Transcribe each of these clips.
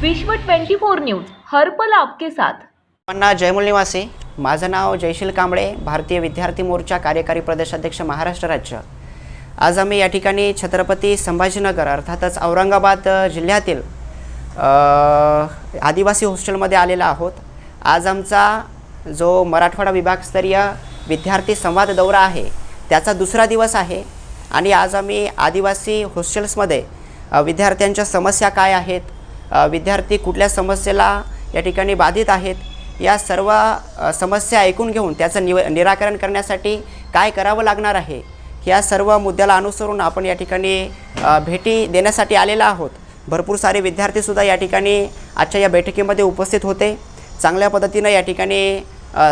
विश्व 24 न्यूज हर्पल आपके साथ. पन्ना जयमूल निवासी माझं नाव जयशील कांबळे भारतीय विद्यार्थी मोर्चा कार्यकारी प्रदेशाध्यक्ष महाराष्ट्र राज्य. आज आम्ही या ठिकाणी छत्रपती संभाजीनगर अर्थातच औरंगाबाद जिल्ह्यातील आदिवासी हॉस्टेलमध्ये आलेला आहोत. आज आमचा जो मराठवाडा विभागस्तरीय विद्यार्थी संवाद दौरा आहे त्याचा दुसरा दिवस आहे. आणि आज आम्ही आदिवासी हॉस्टेल्समध्ये विद्यार्थ्यांच्या समस्या काय आहेत विद्यार्थी कुठल्या समस्येला या ठिकाणी बाधित आहेत या सर्व समस्या ऐकून घेऊन त्याचं निव निराकरण करण्यासाठी काय करावं लागणार आहे या सर्व मुद्द्याला अनुसरून आपण या ठिकाणी भेटी देण्यासाठी आलेला आहोत. भरपूर सारे विद्यार्थीसुद्धा या ठिकाणी आजच्या या बैठकीमध्ये उपस्थित होते. चांगल्या पद्धतीनं या ठिकाणी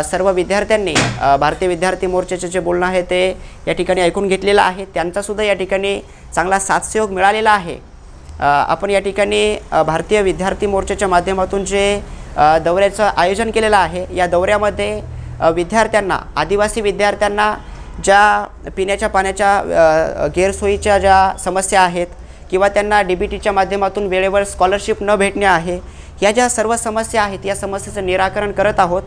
सर्व विद्यार्थ्यांनी भारतीय विद्यार्थी मोर्चाचे जे बोलणं आहे ते या ठिकाणी ऐकून घेतलेलं आहे. त्यांचासुद्धा या ठिकाणी चांगला साथसहयोग मिळालेला आहे. आपण या ठिकाणी भारतीय विद्यार्थी मोर्चाच्या माध्यमातून जे दौऱ्याचं आयोजन केलेलं आहे या दौऱ्यामध्ये विद्यार्थ्यांना आदिवासी विद्यार्थ्यांना ज्या पिण्याच्या पाण्याच्या गैरसोयीच्या ज्या समस्या आहेत किंवा त्यांना डी बी टीच्या माध्यमातून वेळेवर स्कॉलरशिप न भेटणे आहे या ज्या सर्व समस्या आहेत या समस्येचं निराकरण करत आहोत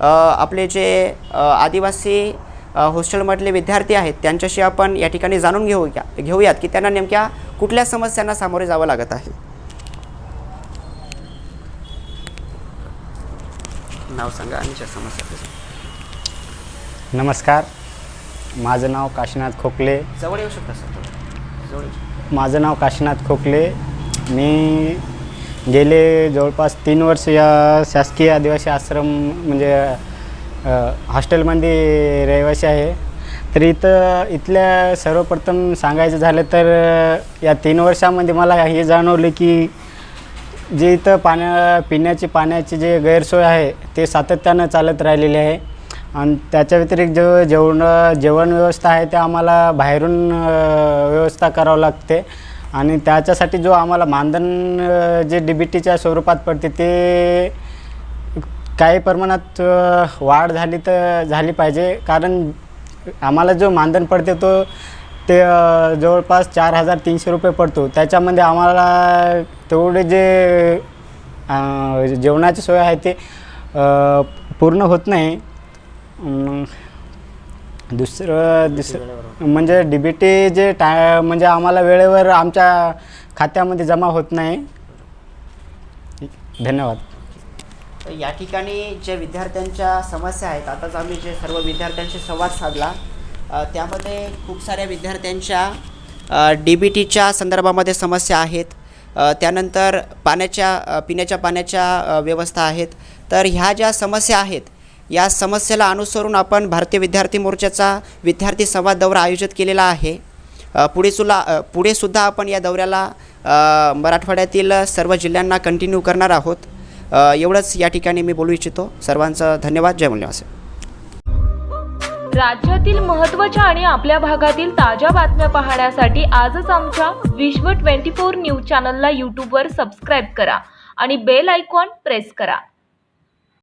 आपले जे आदिवासी हॉस्टेलमधले विद्यार्थी आहेत त्यांच्याशी आपण या ठिकाणी जाणून घेऊया घेऊयात की त्यांना नेमक्या कुठल्या समस्यांना सामोरे जावं लागत आहे नाव सांगा आणि समस्या. नमस्कार माझं नाव काशीनाथ खोकले जवळ येऊ शकता सर. जवळ. माझं नाव काशीनाथ खोकले मी गेले जवळपास तीन वर्ष या शासकीय आदिवासी आश्रम म्हणजे हॉस्टेलमध्ये रहिवासी आहे. तर इथं इथल्या सर्वप्रथम सांगायचं झालं तर या तीन वर्षामध्ये मला हे जाणवलं की जे इथं पाण्या पिण्याची पाण्याची जे गैरसोय आहे ते सातत्यानं चालत राहिलेली आहे. आणि त्याच्या व्यतिरिक्त जे जेवण जेवण व्यवस्था आहे ते आम्हाला बाहेरून व्यवस्था करावं लागते. आणि त्याच्यासाठी जो आम्हाला मानधन जे डी बी टीच्या स्वरूपात पडते ते काही प्रमाणात वाढ झाली तर झाली पाहिजे. कारण आम्हाला जो मानधन पडते तो ते जवळपास चार हजार तीनशे रुपये पडतो. त्याच्यामध्ये आम्हाला तेवढे जे जेवणाची सोय आहे ते पूर्ण होत नाही. दुसरं दुसरं म्हणजे डी बी टी जे टा म्हणजे आम्हाला वेळेवर आमच्या खात्यामध्ये जमा होत नाही. धन्यवाद. तर या ठिकाणी जे विद्यार्थ्यांच्या समस्या आहेत आताच आम्ही जे सर्व विद्यार्थ्यांशी संवाद साधला त्यामध्ये खूप साऱ्या विद्यार्थ्यांच्या डी बी टीच्या संदर्भामध्ये समस्या आहेत. त्यानंतर पाण्याच्या पिण्याच्या पाण्याच्या व्यवस्था आहेत. तर ह्या ज्या समस्या आहेत या समस्येला अनुसरून आपण भारतीय विद्यार्थी मोर्चाचा विद्यार्थी संवाद दौरा आयोजित केलेला आहे. पुढे सुद्धा पुढे सुद्धा आपण या दौऱ्याला मराठवाड्यातील सर्व जिल्ह्यांना कंटिन्यू करणार आहोत. एवढंच या ठिकाणी मी बोलू इच्छितो. सर्वांचं धन्यवाद. जय मूल्यवासी. राज्यातील महत्त्वाच्या आणि आपल्या भागातील ताज्या बातम्या पाहण्यासाठी आजच आमच्या विश्व 24 न्यूज चॅनलला यूट्यूबवर सबस्क्राईब करा आणि बेल आयकॉन प्रेस करा.